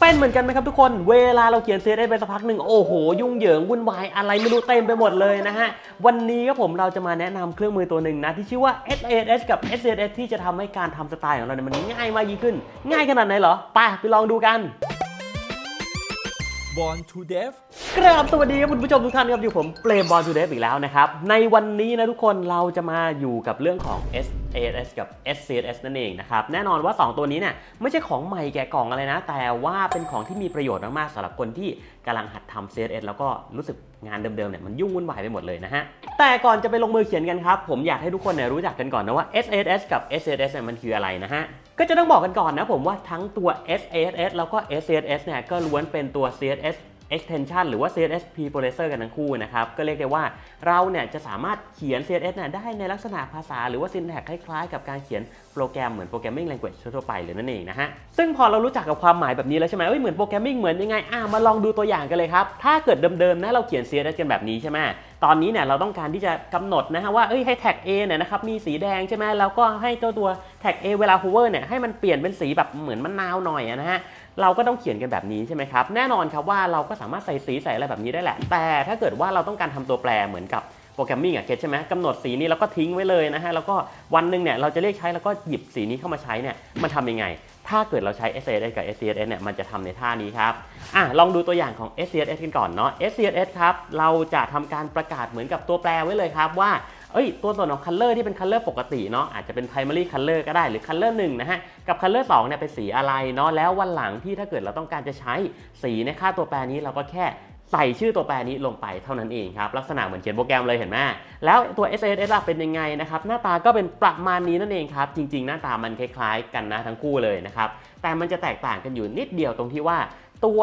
เป็นเหมือนกันไหมครับทุกคน เวลาเราเขียน CSS ไปสักพักหนึ่งโอ้โห ยุ่งเหยิงวุ่นวายอะไรไม่รู้เต็มไปหมดเลยนะฮะ วันนี้ครับผมเราจะมาแนะนำเครื่องมือตัวหนึ่งนะ ที่ชื่อว่า SAS กับ SCSS ที่จะทำให้การทำสไตล์ของเราเนี่ยมันง่ายมากยิ่งขึ้น ง่ายขนาดไหนเหรอ ไปไปลองดูกัน บอลทูเดฟกราบสวัสดีครับคุณผู้ชมทุกท่านครับอยู่ผมเปรมบอลทูเดฟอีกแล้วนะครับ ในวันนี้นะทุกคนเราจะมาอยู่กับเรื่องของ SAS กับ s c s นั่นเองนะครับ แน่นอนว่า 2 ตัวนี้เนี่ยไม่ใช่ของใหม่แกะกล่องอะไรนะ แต่ว่าเป็นของที่มีประโยชน์มากๆสำหรับคนที่กำลังหัดทำ CSS แล้วก็รู้สึกงานเดิมๆเนี่ยมันยุ่งวุ่นวายไปหมดเลยนะฮะ แต่ก่อนจะไปลงมือเขียนกันครับ ผมอยากให้ทุกคนเนี่ยรู้จักกันก่อนนะว่า SAS กับ SSS เนี่ยมันคืออะไรนะฮะ ก็จะต้องบอกกันก่อนนะผมว่าทั้งตัว SAS แล้วก็ SCSS เนี่ยก็ล้วนเป็นตัว CSS extension หรือว่า CSS preprocessor กันทั้งคู่นะครับ ก็เรียกได้ว่าเราเนี่ยจะสามารถเขียน CSS เนี่ยได้ในลักษณะภาษาหรือว่า syntax คล้ายๆ กับการเขียนโปรแกรมเหมือน programming language ทั่วไปเลยนั่นเองนะฮะ ซึ่งพอเรารู้จักกับความหมายแบบนี้แล้วใช่ไหมเอ้ยเหมือนโปรแกรมมิ่งเหมือนยังไง อะมาลองดูตัวอย่างกันเลยครับ ถ้าเกิดเดิมๆนะเราเขียน CSS กันแบบนี้ใช่ไหมตอนนี้เนี่ยเราต้องการที่จะกำหนดนะฮะว่าเอ้ยให้แท็ก A เนี่ยนะครับมีสีแดงใช่ไหมแล้วก็ให้เจ้าตัวแท็ก A เวลา hover เนี่ยให้มันเปลี่ยนเป็นสีแบบเหมือนมะนาวหน่อยนะฮะเราก็ต้องเขียนกันแบบนี้ใช่ไหมครับแน่นอนครับว่าเราก็สามารถใส่สีใส่อะไรแบบนี้ได้แหละ แต่ถ้าเกิดว่าเราต้องการทำตัวแปรเหมือนกับ รแกรมมิ่งอะเก็ตใช่ไหมกำหนดสีนี้แล้วก็ทิ้งไว้เลยนะฮะแล้วก็วันหนึ่งเนี่ยเราจะเรียกใช้แล้วก็หยิบสีนี้เข้ามาใช้เนี่ยมันทำยังไง ถ้าเกิดเราใช้ SCSS กับ SCSS เนี่ยมันจะทำในท่านี้ครับอะลองดูตัวอย่างของ SCSS กันก่อนเนาะ SCSS ครับเราจะทำการประกาศเหมือนกับตัวแปรไว้เลยครับว่าเอ้ยตัวส่วนของ color ที่เป็น color ปกติเนาะอาจจะเป็น primary color ก็ได้หรือ color 1นะฮะกับ color 2เนี่ยเป็นสีอะไรเนาะแล้ววันหลังที่ถ้าเกิดเราต้องการจะใช้สีในค่าตัวแปรนี้เราก็แค่ ใส่ชื่อตัวแปรนี้ลงไปเท่านั้นเองครับ ลักษณะเหมือนเขียนโปรแกรมเลยเห็นไหมแล้วตัว S S S เป็นยังไงนะครับ หน้าตาก็เป็นประมาณนี้นั่นเองครับ จริง ๆ หน้าตามันคล้าย ๆ กันนะทั้งคู่เลยนะครับ แต่มันจะแตกต่างกันอยู่นิดเดียวตรงที่ว่า ตัว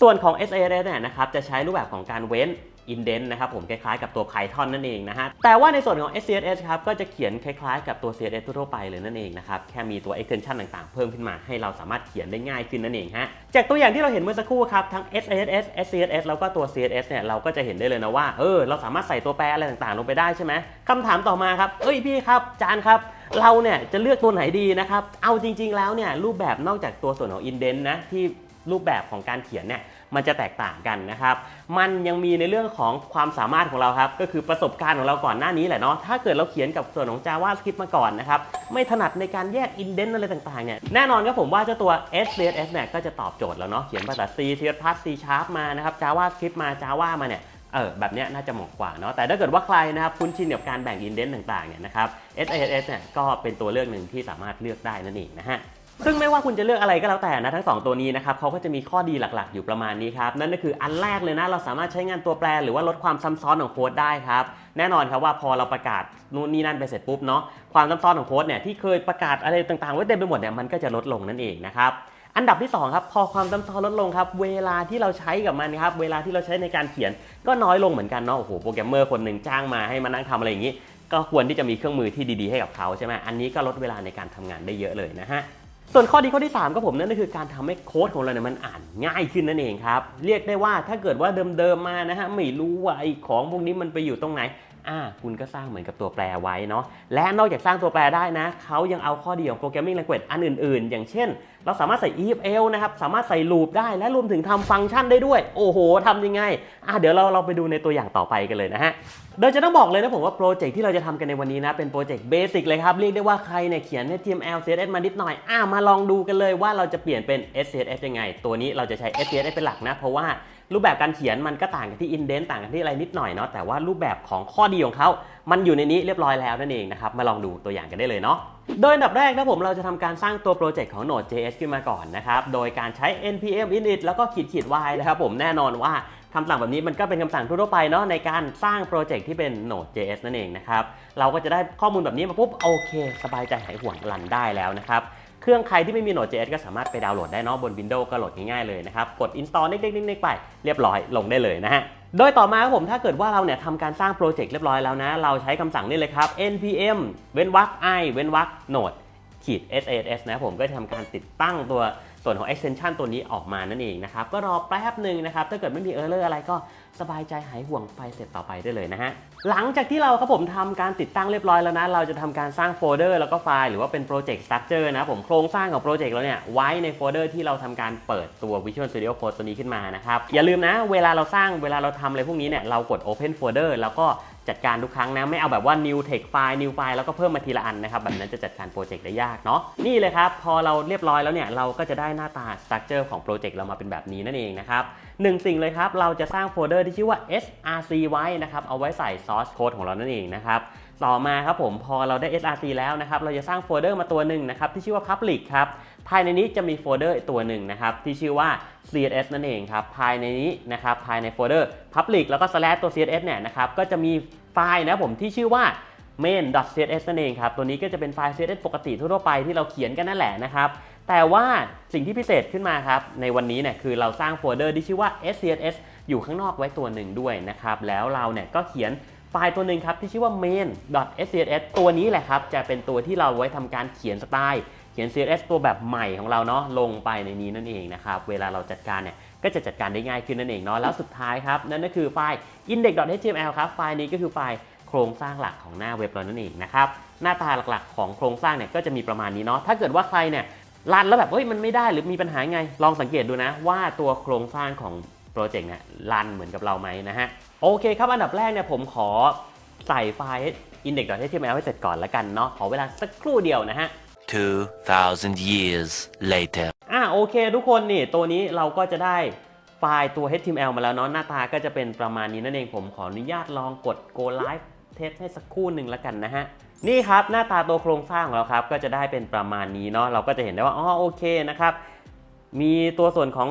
ส่วนของ SASS เนี่ยนะครับจะใช้รูปแบบของการเว้น indent นะครับผมคล้ายๆกับตัว Python นั่นเองนะฮะ แต่ว่าในส่วนของ SCSS ครับก็จะเขียนคล้ายๆกับตัว CSS ทั่วไปเลยนั่นเองนะครับ แค่มีตัว extension ต่างๆ เพิ่มขึ้นมาให้เราสามารถเขียนได้ง่ายขึ้นนั่นเองฮะ จากตัวอย่างที่เราเห็นเมื่อสักครู่ครับ ทั้ง SCSS SCSS แล้วก็ตัว CSS เนี่ยเราก็จะเห็นได้เลยนะว่า เออ เราสามารถใส่ตัวแปรอะไรต่างๆ ลงไปได้ใช่ไหมคำถามต่อมาครับ เอ้ยพี่ครับ จานครับเราเนี่ยจะเลือกตัวไหนดีนะครับ เอาจริง ๆ แล้วเนี่ยรูปแบบนอกจากตัวส่วนของ indent นะที่รูปแบบของการเขียนเนี่ย มันจะแตกต่างกันนะครับ มันยังมีในเรื่องของความสามารถของเราครับ ก็คือประสบการณ์ของเราก่อนหน้านี้แหละเนาะ ถ้าเกิดเราเขียนกับส่วนของ JavaScript มาก่อนนะครับ ไม่ถนัดในการแยก indent อะไรต่างๆ เนี่ย แน่นอนครับผมว่าเจ้าตัว SCSS เนี่ยก็จะตอบโจทย์แล้วเนาะ เขียนภาษา C C++ C Sharp มานะครับ JavaScript มา Java มาเนี่ยเออแบบเนี้ยน่าจะเหมาะกว่าเนาะแต่ถ้าเกิดว่าใครนะครับคุ้นชินกับการแบ่ง indent ต่างๆเนี่ยนะครับ SCSS เนี่ยก็เป็นตัวเลือกหนึ่งที่สามารถเลือกได้นั่นเองนะฮะ ซึ่งไม่ว่าคุณจะเลือกอะไรก็แล้วแต่นะทั้ง 2 ตัวนี้นะครับเขาก็จะมีข้อดีหลักๆ อยู่ประมาณนี้ครับ นั่นก็คืออันแรกเลยนะเราสามารถใช้งานตัวแปรหรือว่าลดความซ้ำซ้อนของโค้ดได้ครับแน่นอนครับว่าพอเราประกาศนู่นนี่นั่นไปเสร็จปุ๊บเนาะความซ้ำซ้อนของโค้ดเนี่ยที่เคยประกาศอะไรต่างๆไว้เต็มไปหมดเนี่ยมันก็จะลดลงนั่นเองนะครับอันดับที่2ครับพอความซ้ำซ้อนลดลงครับเวลาที่เราใช้กับมันครับเวลาที่เราใช้ในการเขียนก็น้อยลงเหมือนกันเนาะโอ้โหโปรแกรมเมอร์คนหนึ่งจ้างมาให้มานั่งทำอะไรอย่างนี้ ก็ควรที่จะมีเครื่องมือที่ดีๆให้กับเขาใช่ไหมอันนี้ก็ลดเวลาในการทำงานได้เยอะเลยนะฮะ ส่วนข้อดีข้อที่ 3ก็ผมนั่นก็คือการทำให้โค้ดของเราเนี่ยมันอ่านง่ายขึ้นนั่นเองครับ เรียกได้ว่าถ้าเกิดว่าเดิมๆมานะฮะไม่รู้ว่าไอ้ของพวกนี้มันไปอยู่ตรงไหนอ่าคุณก็สร้างเหมือนกับตัวแปรไว้เนาะและนอกจากสร้างตัวแปรได้นะเขายังเอาข้อดีของโปรแกรมมิ่งแลงเกจอันอื่นๆ อย่างเช่น เราสามารถใส่ EFL นะครับ สามารถใส่ลูปได้และรวมถึงทำฟังก์ชันได้ด้วย โอ้โหทำยังไงอะเดี๋ยวเราเราไปดูในตัวอย่างต่อไปกันเลยนะฮะ โดยจะต้องบอกเลยนะผมว่าโปรเจกต์ที่เราจะทำกันในวันนี้นะ เป็นโปรเจกต์เบสิกเลยครับ เรียกได้ว่าใครเนี่ยเขียน HTML CSS มานิดหน่อย อ่ามาลองดูกันเลยว่าเราจะเปลี่ยนเป็น SCSS ยังไง ตัวนี้เราจะใช้ SCSS เป็นหลักนะ เพราะว่า รูปแบบการเขียนมันก็ต่างกันที่ indent ต่างกันที่อะไรนิดหน่อยเนาะแต่ว่ารูปแบบของข้อดีของเขา มันอยู่ในนี้เรียบร้อยแล้วนั่นเองนะครับ มาลองดูตัวอย่างกันได้เลยเนาะโดยอันดับแรกนะผมเราจะทำการสร้างตัวโปรเจกต์ของ Node.js ขึ้นมาก่อนนะครับ โดยการใช้ npm init แล้วก็ขีดขีด y นะครับผมแน่นอนว่าคำสั่งแบบนี้มันก็เป็นคำสั่งทั่วไปเนาะในการสร้างโปรเจกต์ที่เป็น Node.js นั่นเองนะครับ เราก็จะได้ข้อมูลแบบนี้มาปุ๊บโอเค สบายใจหายห่วงรันได้แล้วนะครับ เครื่องใครที่ไม่มี Node.js ก็สามารถไปดาวน์โหลดได้เนาะบน Windows ก็โหลดง่ายๆเลยนะครับ กด install เล็กๆๆๆไป เรียบร้อยลงได้เลยนะฮะโดยต่อมาครับผมถ้าเกิดว่าเราเนี่ยทำการสร้างโปรเจกต์เรียบร้อยแล้วนะ เราใช้คำสั่งนี่เลยครับ npm เว้นวรรค i เว้นวรรค node ขีด SAS นะผมก็จะทำการติดตั้งตัว ส่วนของ extension ตัวนี้ออกมานั่นเองนะครับ ก็รอแป๊บหนึ่งนะครับ ถ้าเกิดไม่มี error อะไรก็สบายใจหายห่วงไปเสร็จต่อไปได้เลยนะฮะ หลังจากที่เราครับผมทำการติดตั้งเรียบร้อยแล้วนะ เราจะทำการสร้างโฟลเดอร์แล้วก็ไฟล์หรือว่าเป็น project structure นะผมโครงสร้างของโปรเจกต์เราเนี่ยไว้ในโฟลเดอร์ที่เราทำการเปิดตัว Visual Studio Code ตัวนี้ขึ้นมานะครับอย่าลืมนะ เวลาเราสร้างเวลาเราทำอะไรพวกนี้เนี่ยเรากด open folder แล้วก็ จัดการทุกครั้งนะ ไม่เอาแบบว่า new text file new file แล้วก็เพิ่มมาทีละอันนะครับ แบบนั้นจะจัดการโปรเจกต์ได้ยากเนาะนี่เลยครับ พอเราเรียบร้อยแล้วเนี่ยเราก็จะได้หน้าตา structure ของโปรเจกต์เรามาเป็นแบบนี้นั่นเองนะครับหนึ่งสิ่งเลยครับ เราจะสร้างโฟลเดอร์ที่ชื่อว่า src ไว้นะครับเอาไว้ใส่ source code ของเรานั่นเองนะครับต่อมาครับผมพอเราได้ src แล้วนะครับเราจะสร้างโฟลเดอร์มาตัวหนึ่งนะครับที่ชื่อว่า public ครับภายในนี้จะมีโฟลเดอร์ตัวหนึ่งนะครับที่ชื่อว่า css นั่นเองครับ ภายในนี้นะครับภายในโฟลเดอร์ public แล้วก็ slash ตัว css เนี่ยนะครับก็จะมีไฟล์นะผมที่ชื่อว่า main.css นั่นเองครับ ตัวนี้ก็จะเป็นไฟล์ css ปกติทั่วไปที่เราเขียนกันนั่นแหละนะครับ แต่ว่าสิ่งที่พิเศษขึ้นมาครับ ในวันนี้เนี่ยคือเราสร้างโฟลเดอร์ที่ชื่อว่า scss อยู่ข้างนอกไว้ตัวหนึ่งด้วยนะครับ แล้วเราเนี่ยก็เขียนไฟล์ตัวหนึ่งครับที่ชื่อว่า main.scss ตัวนี้แหละครับ จะเป็นตัวที่เราไว้ทำการเขียนสไตล์ ขียน CSS ตัวแบบใหม่ของเราเนาะลงไปในนี้นั่นเองนะครับ เวลาเราจัดการเนี่ยก็จะจัดการได้ง่ายขึ้นนั่นเองเนาะแล้วสุดท้ายครับ นั่นก็คือไฟล์ index.html ครับ ไฟล์นี้ก็คือไฟล์โครงสร้างหลักของหน้าเว็บเรานั่นเองนะครับหน้าตาหลักๆ ของโครงสร้างเนี่ยก็จะมีประมาณนี้เนาะถ้าเกิดว่าใครเนี่ยรันแล้วแบบเฮ้ยมันไม่ได้หรือมีปัญหาไง ลองสังเกตดูนะว่าตัวโครงสร้างของโปรเจกต์เนี่ยรันเหมือนกับเราไหมนะฮะโอเคครับอันดับแรกเนี่ยผมขอใส่ไฟล์ index.html ให้เสร็จก่อนล้วกันเนาะขอเวลาสักครู่เดียวนะฮะ 2,000 years later. อะโอเคทุกคนนี่ตัวนี้เราก็จะได้ไฟล์ตัว HTML มาแล้วเนาะหน้าตาก็จะเป็นประมาณนี้นั่นเองผมขออนุญาตลองกด go live test ให้สักครู่หนึ่งแล้วกันนะฮะ นี่ครับหน้าตาตัวโครงสร้างของเราครับ ก็จะได้เป็นประมาณนี้เนาะเราก็จะเห็นได้ว่าอ๋อโอเคนะครับ มีตัวส่วนของ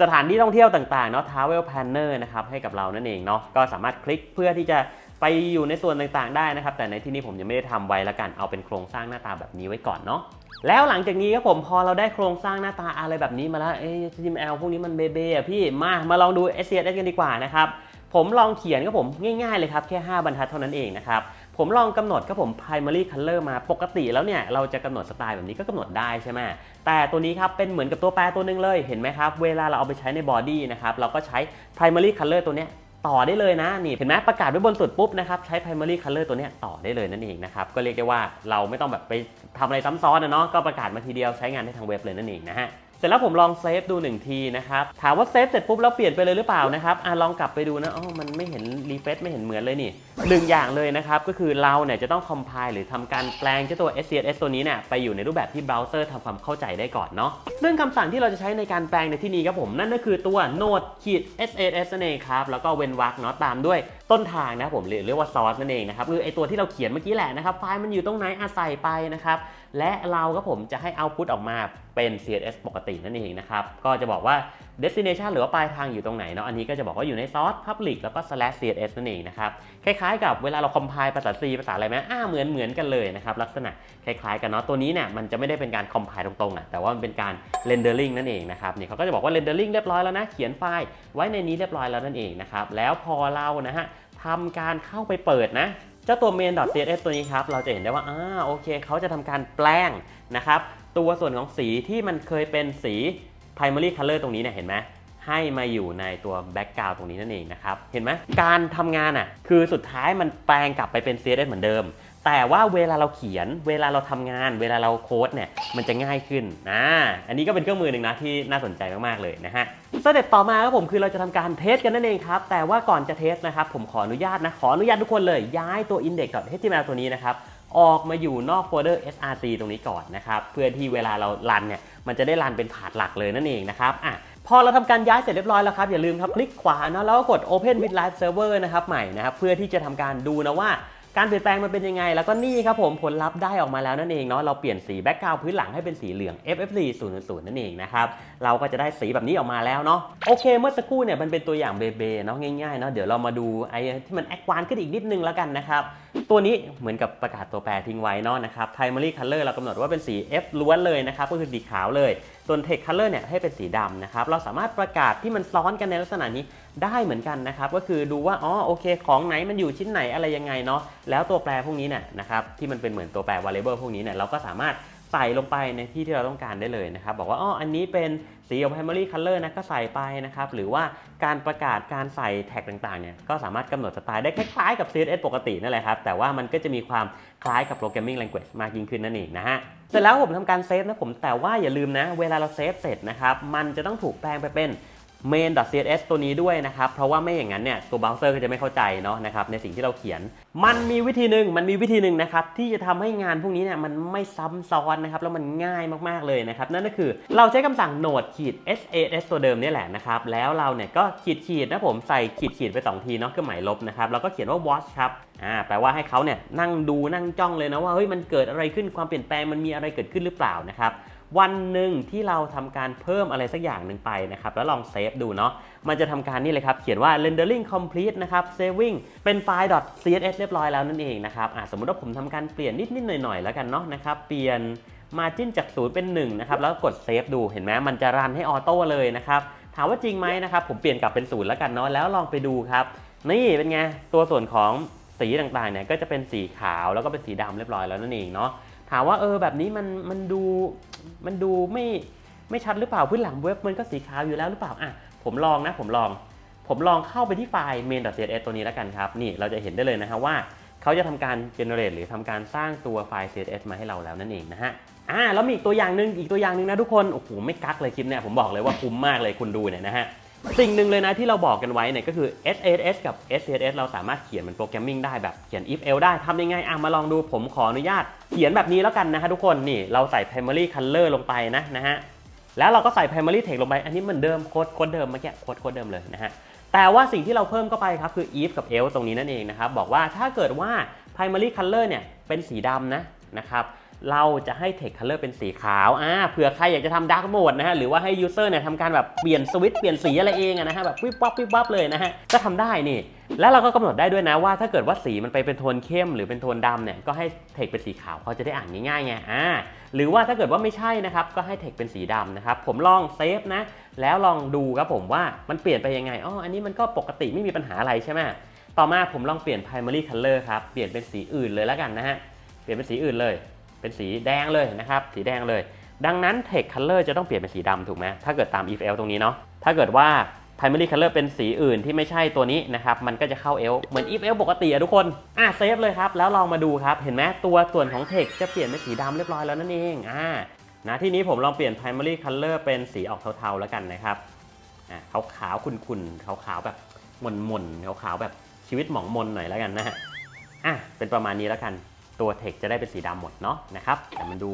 สถานที่ท่องเที่ยวต่างๆเนาะ Travel Planner นะครับให้กับเรานั่นเองเนาะก็สามารถคลิกเพื่อที่จะ ไปอยู่ในส่วนต่างๆได้นะครับ แต่ในที่นี้ผมยังไม่ได้ทำไว้ละกันเอาเป็นโครงสร้างหน้าตาแบบนี้ไว้ก่อนเนาะแล้วหลังจากนี้ครับผมพอเราได้โครงสร้างหน้าตาอะไรแบบนี้มาแล้วเอ๊ะ HTML พวกนี้มันเบเบอะพี่มามาลองดู SCSS กันดีกว่านะครับผมลองเขียนครับผมง่ายๆเลยครับแค่ 5 บรรทัดเท่านั้นเองนะครับผมลองกำหนดครับผม primary color มาปกติแล้วเนี่ยเราจะกำหนดสไตล์แบบนี้ก็กำหนดได้ใช่ไหมแต่ตัวนี้ครับเป็นเหมือนกับตัวแปรตัวหนึงเลยเห็นไหมครับ เวลาเราเอาไปใช้ใน body นะครับเราก็ใช้ primary color ตัวเนี้ย ต่อได้เลยนะนี่เห็นไหมประกาศไว้บนสุดปุ๊บนะครับใช้ primary color ตัวนี้ต่อได้เลยนั่นเองนะครับก็เรียกได้ว่าเราไม่ต้องแบบไปทำอะไรซ้ำซ้อนนะเนาะก็ประกาศมาทีเดียวใช้งานได้ทางเว็บเลยนั่นเองนะฮะ ร็จแล้วผมลองเซฟดูหนึ่งทีนะครับถามว่าเซฟเสร็จปุ๊บแล้วเปลี่ยนไปเลยหรือเปล่านะครับอะลองกลับไปดูนะอ๋อมันไม่เห็นรีเฟซไม่เห็นเหมือนเลยนี่หนึ่งอย่างเลยนะครับก็คือเราเนี่ยจะต้อง compile หรือทำการแปลงเจ้าตัว SCSS ตัวนี้เนี่ยไปอยู่ในรูปแบบที่เบราว์เซอร์ทำความเข้าใจได้ก่อนเนาะซึ่งคำสั่งที่เราจะใช้ในการแปลงในที่นี้ครับผมนั่นก็คือตัว node ขีด SCSS นั่นเองครับแล้วก็เว้นวรรคเนาะตามด้วยต้นทางนะครับผมหรือเรียกว่า source นั่นเองนะครับคือไอตัวที่เราเขียนเมื่อกี้แหละนะครับไฟล์มันอยู่ตรงไหนอาศัยไปนะครับ และเราก็ผมจะให้ output ออกมาเป็น CSS ปกตินั่นเองนะครับ ก็จะบอกว่า destination หรือว่าปลายทางอยู่ตรงไหนเนาะ อันนี้ก็จะบอกว่าอยู่ใน source public แล้วก็ slash css นั่นเองนะครับ คล้ายๆ กับเวลาเรา compile ภาษา C ภาษาอะไรไหมอ่าเหมือนเหมือนกันเลยนะครับ ลักษณะคล้ายๆ กันเนาะ ตัวนี้เนี่ยมันจะไม่ได้เป็นการ compile ตรงๆอะ แต่ว่ามันเป็นการ rendering นั่นเองนะครับ เนี่ยเขาก็จะบอกว่า rendering เรียบร้อยแล้วนะ เขียนไฟล์ไว้ในนี้เรียบร้อยแล้วนั่นเองนะครับ แล้วพอเรานะฮะทำการเข้าไปเปิดนะ เจ้าตัว main.css ตัวนี้ครับ เราจะเห็นได้ว่าอ่าโอเคเขาจะทำการแปลงนะครับ ตัวส่วนของสีที่มันเคยเป็นสี primary color ตรงนี้เนี่ยเห็นไหมให้มาอยู่ในตัว background ตรงนี้นั่นเองนะครับ เห็นไหมการทำงานอะคือสุดท้ายมันแปลงกลับไปเป็น CSS เหมือนเดิม แต่ว่าเวลาเราเขียน เวลาเราทำงาน เวลาเราโค้ดเนี่ยมันจะง่ายขึ้นนะอันนี้ก็เป็นเครื่องมือหนึ่งนะที่น่าสนใจมากๆเลยนะฮะสเต็ปต่อมาครับผมคือเราจะทำการเทสกันนั่นเองครับ แต่ว่าก่อนจะเทสนะครับผมขออนุญาตนะขออนุญาตทุกคนเลยย้ายตัว index.html ตัวนี้นะครับออกมาอยู่นอกโฟลเดอร์ src ตรงนี้ก่อนนะครับเพื่อที่เวลาเรารันเนี่ยมันจะได้รันเป็นถาดหลักเลยนั่นเองนะครับอะพอเราทำการย้ายเสร็จเรียบร้อยแล้วครับ อย่าลืมครับ คลิกขวานะแล้วก็กด open with live server นะครับใหม่นะครับ เพื่อที่จะทำการดูนะว่า การเปลี่ยนแปลงมันเป็นยังไง แล้วก็นี่ครับผมผลลัพธ์ได้ออกมาแล้วนั่นเองเนาะเราเปลี่ยนสีแบ็กกราวด์พื้นหลังให้เป็นสีเหลือง FFC 000นั่นเองนะครับเราก็จะได้สีแบบนี้ออกมาแล้วเนาะโอเค เมื่อสักครู่เนี่ยมันเป็นตัวอย่างเบเบเนาะง่ายๆเนาะเดี๋ยวเรามาดูไอ้ที่มันแอควานขึ้นอีกนิดนึงแล้วกันนะครับตัวนี้เหมือนกับประกาศตัวแปรทิ้งไว้เนาะนะครับ primary color เรากำหนดว่าเป็นสี F ล้วนเลยนะครับก็คือสีขาวเลย ส่วน text color เนี่ยให้เป็นสีดำนะครับ เราสามารถประกาศที่มันซ้อนกันในลักษณะนี้ได้เหมือนกันนะครับ ก็คือดูว่าอ๋อโอเค ของไหนมันอยู่ชิ้นไหนอะไรยังไงเนาะแล้วตัวแปรพวกนี้เนี่ยนะครับที่มันเป็นเหมือนตัวแปร variable พวกนี้เนี่ยเราก็สามารถใส่ลงไปในที่ที่เราต้องการได้เลยนะครับ บอกว่าอ๋ออันนี้เป็นสีของ primary color นะก็ใส่ไปนะครับ หรือว่าการประกาศการใส่แท็กต่างๆเนี่ยก็สามารถกำหนดสไตล์ได้คล้ายๆกับ CSS ปกตินั่นแหละครับ แต่ว่ามันก็จะมีความคล้ายกับ programming language มากยิ่งขึ้นนั่นเองนะฮะ สร็จแล้วผมทำการเซฟนะผมแต่ว่าอย่าลืมนะ เวลาเราเซฟเสร็จนะครับมันจะต้องถูกแปลงไปเป็น main.css ตัวนี้ด้วยนะครับ เพราะว่าไม่อย่างนั้นเนี่ยตัวเบราว์เซอร์ก็จะไม่เข้าใจเนาะนะครับในสิ่งที่เราเขียน มันมีวิธีหนึ่งมันมีวิธีหนึ่งนะครับที่จะทำให้งานพวกนี้เนี่ยมันไม่ซ้ำซ้อนนะครับแล้วมันง่ายมากๆเลยนะครับนั่นก็คือเราใช้คำสั่ง node ขีด sas ตัวเดิมนี่แหละนะครับแล้วเราเนี่ยก็ขีดขีดนะผมใส่ขีดขีดไปสองทีเนาะเครื่องหมายลบนะครับแล้วก็เขียนว่า watch ครับอ่าแปลว่าให้เขาเนี่ยนั่งดูนั่งจ้องเลยนะว่าเฮ้ยมันเกิดอะไรขึ้นความเปลี่ยนแปลงมันมีอะไรเกิดขึ้นหรือเปล่านะครับ วันหนึ่งที่เราทำการเพิ่มอะไรสักอย่างหนึ่งไปนะครับ แล้วลองเซฟดูเนาะ มันจะทำการนี่เลยครับ เขียนว่า rendering complete นะครับ saving เป็นไฟล์ .css เรียบร้อยแล้วนั่นเองนะครับอะสมมุติว่าผมทำการเปลี่ยนนิดๆหน่อยๆแล้วกันเนาะนะครับ เปลี่ยน margin จาก0เป็น1นะครับ แล้วกดเซฟดู เห็นไหมมันจะรันให้ออโต้เลยนะครับ ถามว่าจริงไหมนะครับ ผมเปลี่ยนกลับเป็นศูนย์แล้วกันเนาะ แล้วลองไปดูครับ นี่เป็นไง ตัวส่วนของสีต่างๆเนี่ย ก็จะเป็นสีขาวแล้วก็เป็นสีดำเรียบร้อยแล้วนั่นเองเนาะ ถามว่าเออแบบนี้มันมันดูมันดูไม่ไม่ชัดหรือเปล่าพื้นหลังเว็บมันก็สีขาวอยู่แล้วหรือเปล่าอะผมลองนะผมลอง ผมลองเข้าไปที่ไฟล์ main.css ตัวนี้แล้วกันครับ นี่เราจะเห็นได้เลยนะฮะว่าเขาจะทำการ generate หรือทำการสร้างตัวไฟล์ css มาให้เราแล้วนั่นเองนะฮะอ่าแล้วมีอีกตัวอย่างหนึ่งอีกตัวอย่างหนึ่งนะทุกคนโอ้โหไม่กักเลยคลิปเนี่ยผมบอกเลยว่าคุ้มมากเลยคุณดูเนี่ยนะฮะ สิ่งหนึ่งเลยนะที่เราบอกกันไว้เนี่ยก็คือ SSS กับ SCSS เราสามารถเขียนเป็นโปรแกรมมิ่งได้แบบเขียน if else ได้ทำยังไงอะมาลองดูผมขออนุญาต เขียนแบบนี้แล้วกันนะฮะทุกคนนี่เราใส่ primary color ลงไปนะนะฮะแล้วเราก็ใส่ primary text ลงไป อันนี้เหมือนเดิมโค้ดโค้ดเดิมเมื่อกี้โค้ดโค้ดเดิมเลยนะฮะแต่ว่าสิ่งที่เราเพิ่มเข้าไปครับคือ if กับ else ตรงนี้นั่นเองนะครับบอกว่าถ้าเกิดว่า primary color เนี่ยเป็นสีดำนะนะครับ เราจะให้ text color เป็นสีขาวอ่าเผื่อใครอยากจะทำ dark mode นะฮะ หรือว่าให้ user เนี่ยทำการแบบเปลี่ยนสวิตช์เปลี่ยนสีอะไรเองนะฮะ แบบวิบวับวิบวับเลยนะฮะ ก็ทำได้นี่ แล้วเราก็กำหนดได้ด้วยนะว่าถ้าเกิดว่าสีมันไปเป็นโทนเข้มหรือเป็นโทนดำเนี่ย ก็ให้ text เป็นสีขาวเขาจะได้อ่านง่ายๆไง อ่า หรือว่าถ้าเกิดว่าไม่ใช่นะครับ ก็ให้ text เป็นสีดำนะครับ ผมลองเซฟนะ แล้วลองดูครับผมว่ามันเปลี่ยนไปยังไง อ๋อ อันนี้มันก็ปกติไม่มีปัญหาอะไรใช่ไหมต่อมาผมลองเปลี่ยน primary color ครับ เปลี่ยนเป็นสีอื่นเลยแล้วกันนะฮะ เปลี่ยนเป็นสีอื่นเลย เป็นสีแดงเลยนะครับ สีแดงเลย ดังนั้น text color จะต้องเปลี่ยนเป็นสีดำถูกไหมถ้าเกิดตาม if else ตรงนี้เนาะ ถ้าเกิดว่า primary color เป็นสีอื่นที่ไม่ใช่ตัวนี้นะครับ มันก็จะเข้า else เหมือน if else ปกติอะทุกคน อะเซฟเลยครับ แล้วลองมาดูครับ เห็นไหมตัวส่วนของ text จะเปลี่ยนเป็นสีดำเรียบร้อยแล้วนั่นเอง อ่า นะที่นี้ผมลองเปลี่ยน primary color เป็นสีออกเทาๆแล้วกันนะครับ อะขาวขาวๆขุ่นๆขาวขาวๆแบบหม่นๆขาวขาวๆแบบชีวิตหมองมนหน่อยแล้วกันนะฮะ อะเป็นประมาณนี้แล้วกัน ตัวเทคจะได้เป็นสีดำหมดเนาะนะครับ แต่มันดู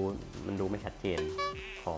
มันดูไม่ชัดเจน ขอ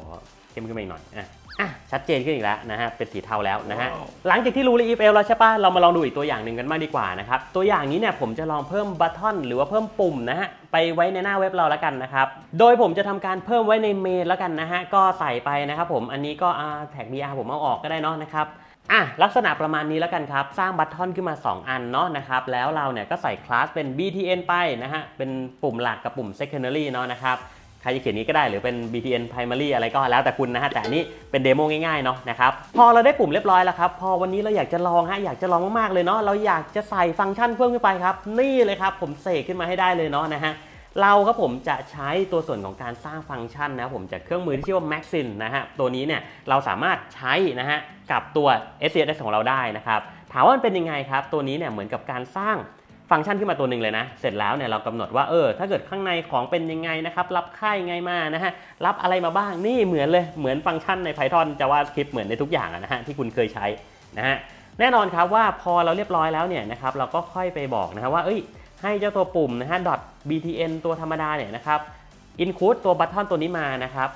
เข้มขึ้นมาอีกหน่อยอะอะชัดเจนขึ้นอีกแล้วนะฮะ เป็นสีเทาแล้วนะฮะ หลังจากที่รู้รีฟเอลแล้วใช่ปะเรามาลองดูอีกตัวอย่างหนึ่งกันบ้างดีกว่านะครับ ตัวอย่างนี้เนี่ยผมจะลองเพิ่มบัตทอนหรือว่าเพิ่มปุ่มนะฮะ ไปไว้ในหน้าเว็บเราแล้วกันนะครับ โดยผมจะทำการเพิ่มไว้ในเมนแล้วกันนะฮะ ก็ใส่ไปนะครับผม อันนี้ก็อ่าแท็ก BR ผมเอาออกก็ได้เนาะนะครับ อะลักษณะประมาณนี้แล้วกันครับ สร้างบัตทอนขึ้นมา 2 อันเนาะนะครับแล้วเราเนี่ยก็ใส่คลาสเป็น btn ไปนะฮะเป็นปุ่มหลักกับปุ่ม secondary เนาะนะครับใครจะเขียนนี้ก็ได้หรือเป็น btn primary อะไรก็แล้วแต่คุณนะฮะแต่นนี้เป็นเดโมง่ายๆเนาะนะครับพอเราได้ปุ่มเรียบร้อยแล้วครับ พอวันนี้เราอยากจะลองฮะอยากจะลองมากๆเลยเนาะเราอยากจะใส่ฟังก์ชันเพิ่มขึ้นไปครับ นี่เลยครับผมเสกขึ้นมาให้ได้เลยเนาะนะฮะ เราครับผมจะใช้ตัวส่วนของการสร้างฟังก์ชันนะครับผมจากเครื่องมือที่ชื่อว่า Maxin นะฮะตัวนี้เนี่ยเราสามารถใช้นะฮะกับตัว SCSS ของเราได้นะครับถามว่ามันเป็นยังไงครับตัวนี้เนี่ยเหมือนกับการสร้างฟังก์ชันขึ้นมาตัวหนึ่งเลยนะ เสร็จแล้วเนี่ยเรากำหนดว่าเออถ้าเกิดข้างในของเป็นยังไงนะครับ รับค่ายยังไงมานะฮะรับอะไรมาบ้างนี่เหมือนเลยเหมือนฟังก์ชันใน Python JavaScript เหมือนในทุกอย่างนะฮะที่คุณเคยใช้นะฮะแน่นอนครับว่าพอเราเรียบร้อยแล้วเนี่ยนะครับเราก็ค่อยไปบอกนะฮะว่าเอ้ย ให้เจ้าตัวปุ่มนะฮะ .btn ตัวธรรมดาเนี่ยนะครับ include ตัวบัตทอนตัวนี้มานะครับ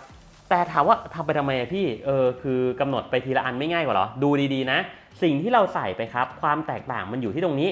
แต่ถามว่าทำไปทำไมอะพี่ เออ คือกำหนดไปทีละอันไม่ง่ายกว่าเหรอ ดูดีๆนะ สิ่งที่เราใส่ไปครับ ความแตกต่างมันอยู่ที่ตรงนี้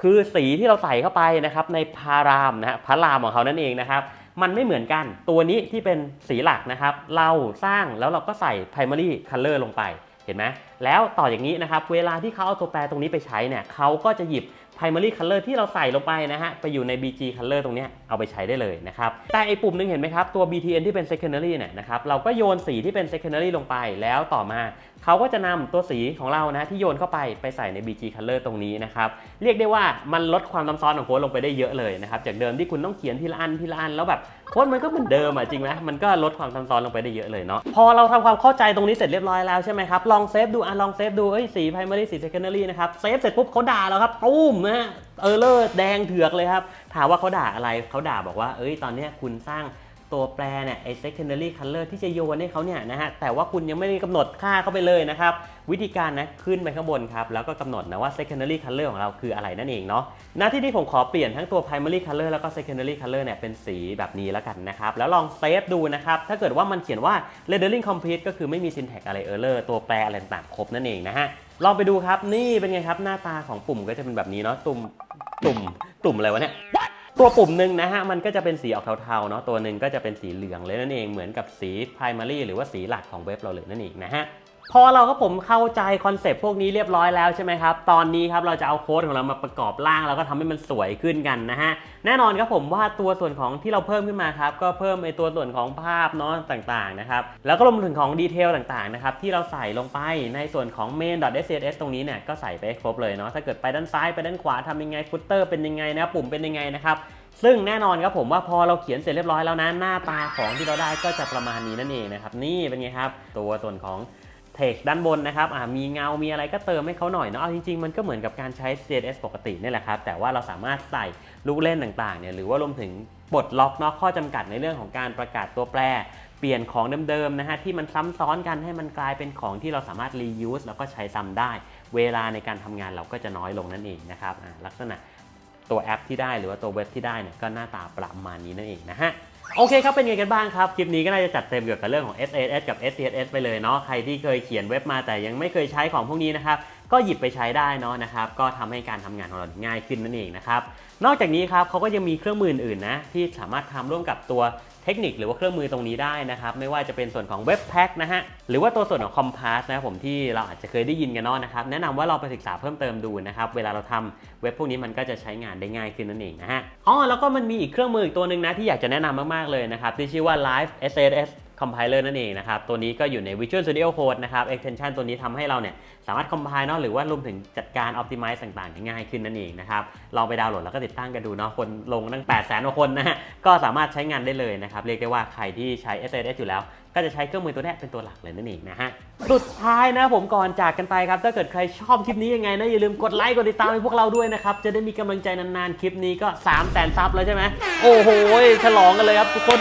คือสีที่เราใส่เข้าไปนะครับ ในพารามนะฮะพารามของเขานั่นเองนะครับ มันไม่เหมือนกัน ตัวนี้ที่เป็นสีหลักนะครับ เราสร้างแล้วเราก็ใส่ primary color ลงไป เห็นไหมแล้วต่ออย่างนี้นะครับ เวลาที่เขาเอาตัวแปรตรงนี้ไปใช้เนี่ยเขาก็จะหยิบ primary color ที่เราใส่ลงไปนะฮะ ไปอยู่ใน bg color ตรงนี้เอาไปใช้ได้เลยนะครับ แต่ไอปุ่มหนึงเห็นไหมครับ ตัว btn ที่เป็น secondary เนี่ยนะครับ เราก็โยนสีที่เป็น secondary ลงไปแล้วต่อมา เขาก็จะนำตัวสีของเรานะที่โยนเข้าไปไปใส่ใน bg color ตรงนี้นะครับ เรียกได้ว่ามันลดความซับซ้อนของโค้ดลงไปได้เยอะเลยนะครับ จากเดิมที่คุณต้องเขียนทีละอันทีละอันแล้วแบบ โค้ดมันก็เหมือนเดิมอะจริงไหมมันก็ลดความซับซ้อนลงไปได้เยอะเลยเนาะพอเราทำความเข้าใจตรงนี้เสร็จเรียบร้อยแล้วใช่ไหมครับลองเซฟดูอะลองเซฟดูเอ้ยสี primary สี secondary นะครับเซฟเสร็จปุ๊บเขาด่าเราครับตุ้มนะฮะเออเลอร์แดงเถือกเลยครับถามว่าเขาด่าอะไรเขาด่าบอกว่าเอ้ยตอนนี้คุณสร้าง ตัวแปรเนี่ยไอ้ secondary color ที่จะโยนให้เขาเนี่ยนะฮะแต่ว่าคุณยังไม่ได้กำหนดค่าเข้าไปเลยนะครับ วิธีการนะขึ้นไปข้างบนครับ แล้วก็กำหนดนะว่า secondary color ของเราคืออะไรนั่นเองเนาะหน้าที่นี้ผมขอเปลี่ยนทั้งตัว primary color แล้วก็ secondary color เนี่ยเป็นสีแบบนี้แล้วกันนะครับ แล้วลองเซฟดูนะครับ ถ้าเกิดว่ามันเขียนว่า rendering complete ก็คือไม่มี syntax อะไร error ตัวแปรอะไรต่างๆครบนั่นเองนะฮะลองไปดูครับนี่เป็นไงครับหน้าตาของปุ่มก็จะเป็นแบบนี้เนาะตุ่มตุ่มตุ่มอะไรวะเนี่ย ตัวปุ่มหนึ่งนะฮะมันก็จะเป็นสีออกเทาๆเนาะตัวหนึ่งก็จะเป็นสีเหลืองเลยนั่นเองเหมือนกับสี primary หรือว่าสีหลักของเว็บเราเลยนั่นเองนะฮะ พอเราก็ผมเข้าใจคอนเซปต์พวกนี้เรียบร้อยแล้วใช่ไหมครับ ตอนนี้ครับเราจะเอาโค้ดของเรามาประกอบร่าง แล้วก็ทำให้มันสวยขึ้นกันนะฮะ แน่นอนครับผมว่าตัวส่วนของที่เราเพิ่มขึ้นมาครับ ก็เพิ่มไอตัวส่วนของภาพเนาะต่างๆนะครับ แล้วก็รวมถึงของดีเทลต่างๆนะครับที่เราใส่ลงไปในส่วนของ main.scss ตรงนี้เนี่ยก็ใส่ไปครบเลยเนาะ ถ้าเกิดไปด้านซ้ายไปด้านขวาทำยังไงฟุตเตอร์เป็นยังไงนะปุ่มเป็นยังไงนะครับซึ่งแน่นอนครับผมว่าพอเราเขียนเสร็จเรียบร้อยแล้วนะหน้าตาของที่เราได้ก็จะประมาณนี้นั่นเองนะครับนี่เป็นไงครับ ตัวส่วนของ เทคด้านบนนะครับอ่ามีเงา มีอะไรก็เติมให้เขาหน่อยเนาะเอาจริงๆ มันก็เหมือนกับการใช้ CSS ปกตินี่แหละครับ แต่ว่าเราสามารถใส่ลูกเล่นต่างๆเนี่ยหรือว่ารวมถึงปลดล็อกเนาะข้อจำกัดในเรื่องของการประกาศตัวแปร เปลี่ยนของเดิมๆนะฮะที่มันซ้ำซ้อนกันให้มันกลายเป็นของที่เราสามารถ reuse แล้วก็ใช้ซ้ำได้ เวลาในการทำงานเราก็จะน้อยลงนั่นเองนะครับอ่าลักษณะตัวแอปที่ได้หรือว่าตัวเว็บที่ได้เนี่ยก็หน้าตาประมาณนี้นั่นเองนะฮะ โอเคครับ เป็นไงกันบ้างครับ คลิปนี้ก็น่าจะจัดเต็มเกี่ยวกับเรื่องของ SSS กับ SCSS ไปเลยเนาะ ใครที่เคยเขียนเว็บมาแต่ยังไม่เคยใช้ของพวกนี้นะครับ ก็หยิบไปใช้ได้เนาะนะครับ ก็ทำให้การทำงานของเราง่ายขึ้นนั่นเองนะครับ นอกจากนี้ครับเขาก็ยังมีเครื่องมืออื่นๆนะที่สามารถทำร่วมกับตัว ทคนิคหรือว่าเครื่องมือตรงนี้ได้นะครับ ไม่ว่าจะเป็นส่วนของเว็บแพ็กนะฮะ หรือว่าตัวส่วนของ Compass นะครับผมที่เราอาจจะเคยได้ยินกันเนาะนะครับ แนะนำว่าเราไปศึกษาเพิ่มเติมดูนะครับ เวลาเราทำเว็บพวกนี้มันก็จะใช้งานได้ง่ายขึ้นนั่นเองนะฮะ อ๋อ แล้วก็มันมีอีกเครื่องมืออีกตัวหนึ่งนะที่อยากจะแนะนำมากๆเลยนะครับที่ชื่อว่า Live SSS Compiler นั่นเองนะครับ ตัวนี้ก็อยู่ใน Visual Studio Code นะครับ extension ตัวนี้ทำให้เราเนี่ยสามารถ compile เนาะหรือว่ารวมถึงจัดการ optimize ต่างๆ ได้ง่ายขึ้นนั่นเองนะครับ ลองไปดาวน์โหลดแล้วก็ติดตั้งกันดูเนาะ คนลงตั้ง 8 0 0 0 0กว่าคนนะฮะ ก็สามารถใช้งานได้เลยนะครับ เรียกได้ว่าใครที่ใช้ SSS อยู่แล้วก็จะใช้เครื่องมือตัวนี้เป็นตัวหลักเลยนั่นเองนะฮะ สุดท้ายนะผมก่อนจากกันไปครับ ถ้าเกิดใครชอบคลิปนี้ยังไงนะ อย่าลืมกดไลค์กดติดตามให้พวกเราด้วยนะครับ จะได้มีกำลังใจนานๆ คลิปนี้ก็3 0 0 0 0 0ซับแล้วใช่ไหม โอ้โห ฉลองกันเลยครับทุกคน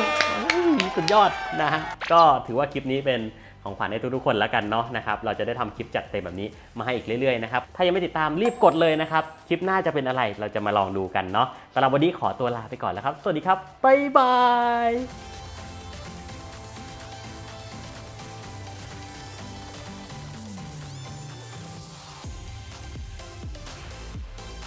สุดยอดนะฮะก็ถือว่าคลิปนี้เป็นของขวัญให้ทุกๆคนแล้วกันเนาะนะครับเราจะได้ทำคลิปจัดเต็มแบบนี้มาให้อีกเรื่อยๆนะครับถ้ายังไม่ติดตามรีบกดเลยนะครับคลิปหน้าจะเป็นอะไรเราจะมาลองดูกันเนาะสำหรับวันนี้ขอตัวลาไปก่อนแล้วครับ สวัสดีครับบ๊ายบาย